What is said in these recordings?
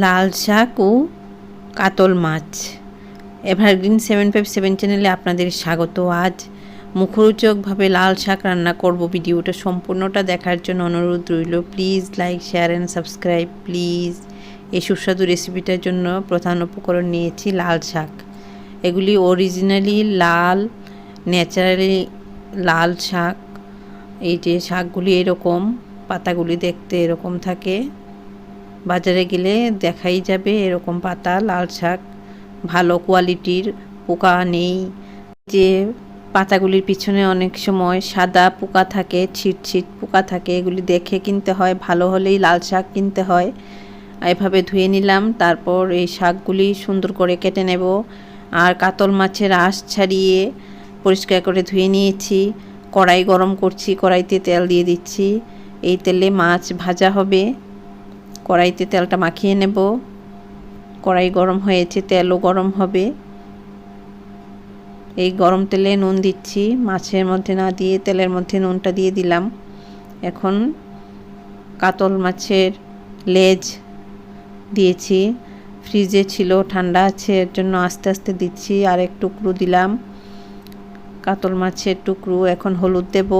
লাল শাক ও কাতল মাছ। এভারগ্রিন সেভেন ফাইভ সেভেন চ্যানেলে আপনাদের স্বাগত। আজ মুখরোচকভাবে লাল শাক রান্না করব। ভিডিওটা সম্পূর্ণটা দেখার জন্য অনুরোধ রইল। Please like, share and subscribe. Please এই সুস্বাদু রেসিপিটার জন্য প্রধান উপকরণ নিয়েছি লাল শাক। এগুলি অরিজিনালি লাল, ন্যাচারালি লাল শাক। এই যে শাকগুলি এরকম, পাতাগুলি দেখতে এরকম থাকে। বাজারে গেলে দেখাই যাবে এরকম পাতা, লাল শাক, ভালো কোয়ালিটির, পোকা নেই। যে পাতাগুলির পিছনে অনেক সময় সাদা পোকা থাকে, ছিট পোকা থাকে, এগুলি দেখে কিনতে হয়, ভালো হলেই লাল শাক কিনতে হয়। এভাবে ধুয়ে নিলাম, তারপর এই শাকগুলি সুন্দর করে কেটে নেব। আর কাতল মাছের আঁশ ছাড়িয়ে পরিষ্কার করে ধুয়ে নিয়েছি। কড়াই গরম করছি, কড়াইতে তেল দিয়ে দিচ্ছি। এই তেলে মাছ ভাজা হবে। কড়াইতে তেলটা মাখিয়ে নেব। কড়াই গরম হয়েছে, তেলও গরম হবে। এই গরম তেলে নুন দিচ্ছি, মাছের মধ্যে না দিয়ে তেলের মধ্যে নুনটা দিয়ে দিলাম। এখন কাতল মাছের লেজ দিয়েছি। ফ্রিজে ছিল, ঠান্ডা আছে, এর জন্য আস্তে আস্তে দিচ্ছি। আর এক টুকরো দিলাম। কাতল মাছের টুকরো এখন হলুদ দেব।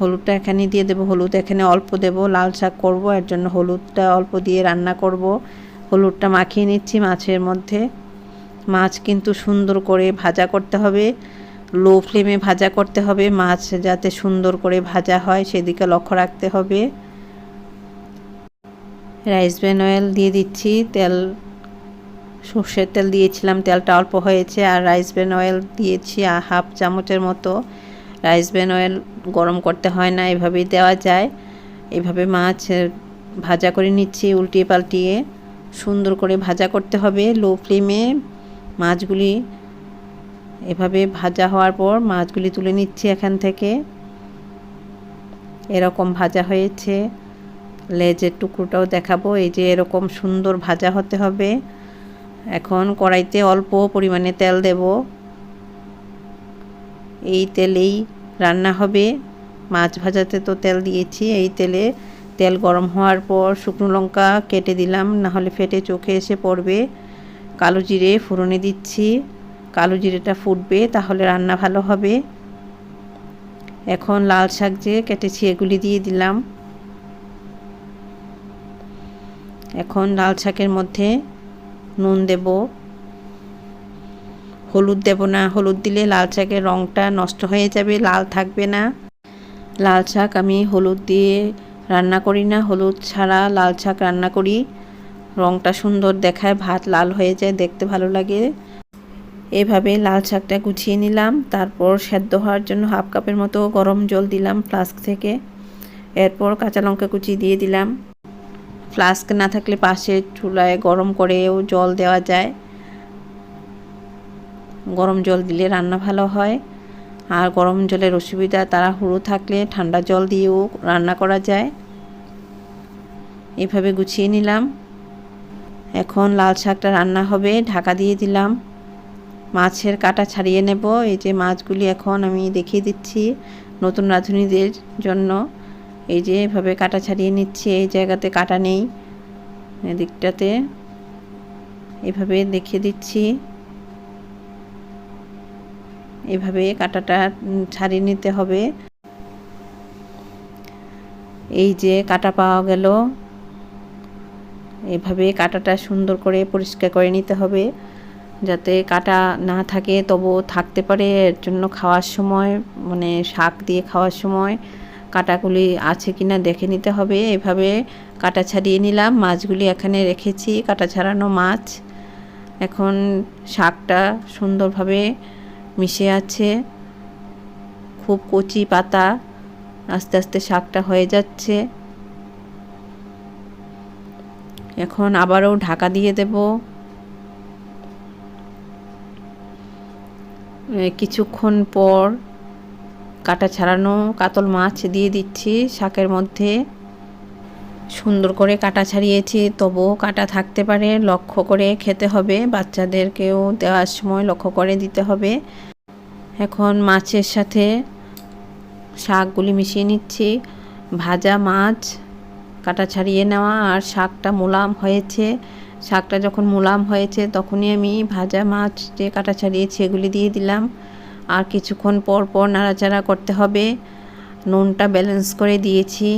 হলুদটা এখানে দিয়ে দেবো, হলুদ এখানে অল্প দেব, লাল শাক করব, এর জন্য হলুদটা অল্প দিয়ে রান্না করব। হলুদটা মাখিয়ে নিচ্ছি মাছের মধ্যে। মাছ কিন্তু সুন্দর করে ভাজা করতে হবে, লো ফ্লেমে ভাজা করতে হবে, মাছ যাতে সুন্দর করে ভাজা হয় সেদিকে লক্ষ্য রাখতে হবে। রাইস ব্রেন অয়েল দিয়ে দিচ্ছি, তেল, সর্ষের তেল দিয়েছিলাম, তেলটা অল্প হয়েছে, আর রাইস ব্রেন অয়েল দিয়েছি হাফ চামচের মতো। রাইস ব্রেন অয়েল গরম করতে হয় না, এভাবেই দেওয়া যায়। এভাবে মাছ ভাজা করে নিচ্ছি উল্টিয়ে পাল্টিয়ে। সুন্দর করে ভাজা করতে হবে লো ফ্লেমে। মাছগুলি এভাবে ভাজা হওয়ার পর মাছগুলি তুলে নিচ্ছি এখান থেকে। এরকম ভাজা হয়েছে। লেজের টুকরোটাও দেখাবো। এই যে এরকম সুন্দর ভাজা হতে হবে। এখন কড়াইতে অল্প পরিমাণে তেল দেব। এই তেলেই রান্না হবে। মাছ ভাজাতে তো তেল দিয়েছি, এই তেলে তেল গরম হওয়ার পর শুকনো লঙ্কা কেটে দিলাম, নাহলে ফেটে চোখে এসে পড়বে। কালো জিরে ফোড়নে দিচ্ছি। কালো জিরেটা ফুটবে, তাহলে রান্না ভালো হবে। এখন লাল শাক যে কেটেছি, এগুলি দিয়ে দিলাম। এখন লাল শাকের মধ্যে নুন দেব। হলুদ দেব না, হলুদ দিলে লাল শাকের রঙটা নষ্ট হয়ে যাবে, লাল থাকবে না। লাল শাক আমি হলুদ দিয়ে রান্না করি না, হলুদ ছাড়া লাল শাক রান্না করি। রঙটা সুন্দর দেখায়, ভাত লাল হয়ে যায়, দেখতে ভালো লাগে। এভাবে লাল শাকটা গুছিয়ে নিলাম, তারপর সেদ্ধ হওয়ার জন্য হাফ কাপের মতো গরম জল দিলাম ফ্লাস্ক থেকে। এরপর কাঁচা লঙ্কা কুচি দিয়ে দিলাম। ফ্লাস্ক না থাকলে পাশে চুলায় গরম করেও জল দেওয়া যায়। গরম জল দিলে রান্না ভালো হয়। আর গরম জলের অসুবিধা তারা হুড়ো থাকলে ঠান্ডা জল দিয়েও রান্না করা যায়। এভাবে গুছিয়ে নিলাম। এখন লাল শাকটা রান্না হবে, ঢাকা দিয়ে দিলাম। মাছের কাটা ছাড়িয়ে নেব। এই যে মাছগুলি এখন আমি দেখিয়ে দিচ্ছি নতুন রাঁধুনিদের জন্য। এই যে এভাবে কাটা ছাড়িয়ে নিচ্ছি, এই জায়গাতে কাটা নেই। এদিকটাতে এভাবে দেখিয়ে দিচ্ছি। এভাবে কাটাটা ছাড়িয়ে নিতে হবে। এই যে কাটা পাওয়া গেল, এভাবে কাটাটা সুন্দর করে পরিষ্কার করে নিতে হবে। যাতে কাটা না থাকে, তবু থাকতে পারে। এর জন্য খাওয়ার সময় মানে শাক দিয়ে খাওয়ার সময় কাটাগুলি আছে কি না দেখে নিতে হবে। এভাবে কাটা ছাড়িয়ে নিলাম। মাছগুলি এখানে রেখেছি। কাটা ছাড়ানো মাছ। এখন শাকটা সুন্দরভাবে মিশে আছে। খুব কচি পাতা। আস্তে আস্তে শাকটা হয়ে যাচ্ছে। এখন আবারও ঢাকা দিয়ে দেব। কিছুক্ষণ পর কাটা ছাড়ানো কাতল মাছ দিয়ে দিচ্ছি শাকের মধ্যে। সুন্দর করে কাটা ছাড়িয়েছি, তবুও কাটা থাকতে পারে। লক্ষ্য করে খেতে হবে। বাচ্চাদেরকেও দেওয়ার সময় লক্ষ্য করে দিতে হবে। এখন মাছের সাথে শাকগুলি মিশিয়ে নিচ্ছি। ভাজা মাছ, কাটা ছাড়িয়ে নেওয়া আর শাকটা মোলাম হয়েছে। শাকটা যখন মোলাম হয়েছে তখনই আমি ভাজা মাছ যে কাটা ছাড়িয়েছি এগুলি দিয়ে দিলাম। আর কিছুক্ষণ পর পর নাড়াচাড়া করতে হবে। নুনটা ব্যালেন্স করে দিয়েছি।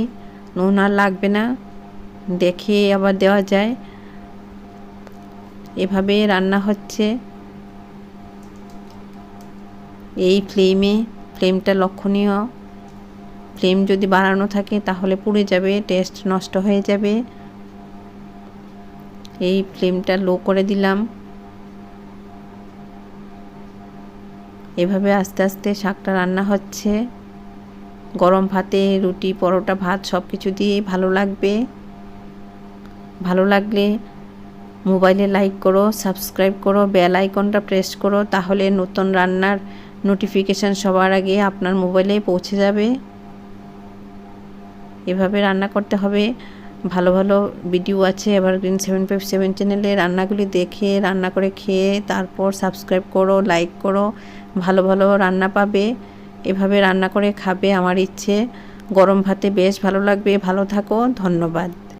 নুন আর লাগবে না। দেখে আবার দেওয়া যায়। এভাবে রান্না হচ্ছে। এই ফ্লেমে, ফ্লেমটা লক্ষণীয়। ফ্লেম যদি বাড়ানো থাকে তাহলে পুড়ে যাবে, টেস্ট নষ্ট হয়ে যাবে। এই ফ্লেমটা লো করে দিলাম। এভাবে আস্তে আস্তে শাকটা রান্না হচ্ছে। গরম ভাতে, রুটি, পরোটা, ভাত সব কিছু দিয়ে ভালো লাগবে। ভালো লাগলে মোবাইলে লাইক করো, সাবস্ক্রাইব করো, বেল আইকনটা প্রেস করো, তাহলে নতুন রান্নার নোটিফিকেশান সবার আগে আপনার মোবাইলে পৌঁছে যাবে। এভাবে রান্না করতে হবে। ভালো ভালো ভিডিও আছে এভারগ্রিন সেভেন ফাইভ সেভেন চ্যানেলে রান্নাগুলি দেখে, রান্না করে খেয়ে, তারপর সাবস্ক্রাইব করো লাইক করো, ভালো ভালো রান্না পাবে। এভাবে রান্না করে খাবে আমার ইচ্ছে। গরম ভাতে বেশ ভালো লাগবে। ভালো থাকো, ধন্যবাদ।